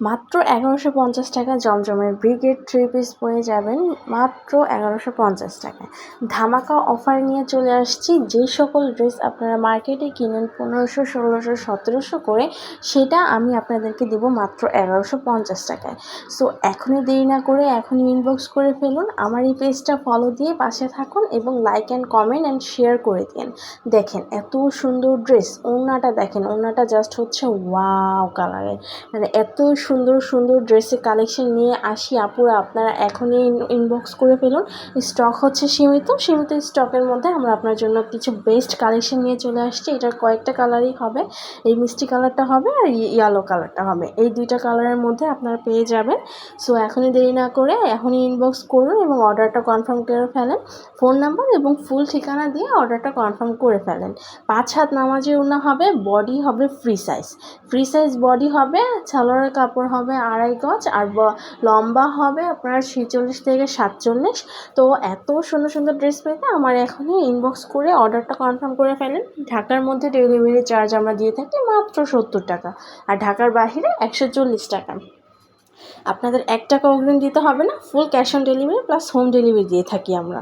মাত্র এগারোশো পঞ্চাশ টাকা জমজমের ব্রিগেড থ্রি পিস পরে যাবেন মাত্র এগারোশো পঞ্চাশ টাকায় ধামাকা অফার নিয়ে চলে আসছি, যে সকল ড্রেস আপনারা মার্কেটে কিনেন পনেরোশো, ষোলোশো, সতেরোশো করে, সেটা আমি আপনাদেরকে দেবো মাত্র এগারোশো পঞ্চাশ টাকায়। সো এখনই দেরি না করে এখনই ইনবক্স করে ফেলুন, আমার এই পেজটা ফলো দিয়ে পাশে থাকুন এবং like and comment and share করে দিন। দেখেন এত সুন্দর ড্রেস ওড়নাটা দেখেন, ওড়নাটা জাস্ট হচ্ছে ওয়াও কালারের মানে এত সুন্দর সুন্দর ড্রেসের কালেকশন নিয়ে আসি। আপুরা, আপনারা এখনই ইনবক্স করে ফেলুন। স্টক হচ্ছে সীমিত সীমিত স্টকের মধ্যে আমরা আপনার জন্য কিছু বেস্ট কালেকশন নিয়ে চলে আসছি। এটার কয়েকটা কালারই হবে। এই মিষ্টি কালারটা হবে আর ইয়েলো কালারটা হবে। এই দুইটা কালারের মধ্যে আপনারা পেয়ে যাবেন। সো এখনই দেরি না করে এখনই ইনবক্স করুন এবং অর্ডারটা কনফার্ম করে ফেলেন। ফোন নাম্বার এবং ফুল ঠিকানা দিয়ে অর্ডারটা কনফার্ম করে ফেলেন। পাঁচ হাত নামাজি উন্না হবে বডি হবে free size free size body হবে সালোয়ারের কাপড় হবে আড়াই গজ আর লম্বা হবে আপনার ছেচল্লিশ থেকে সাতচল্লিশ। তো এত সুন্দর সুন্দর ড্রেস পেতে আমার এখনই ইনবক্স করে অর্ডারটা কনফার্ম করে ফেলেন। ঢাকার মধ্যে ডেলিভারি চার্জ আমরা দিয়ে থাকি মাত্র সত্তর টাকা আর ঢাকার বাহিরে একশো চল্লিশ টাকা। আপনাদের এক টাকা অগ্রিম দিতে হবে না full cash on delivery plus home delivery দিয়ে থাকি আমরা।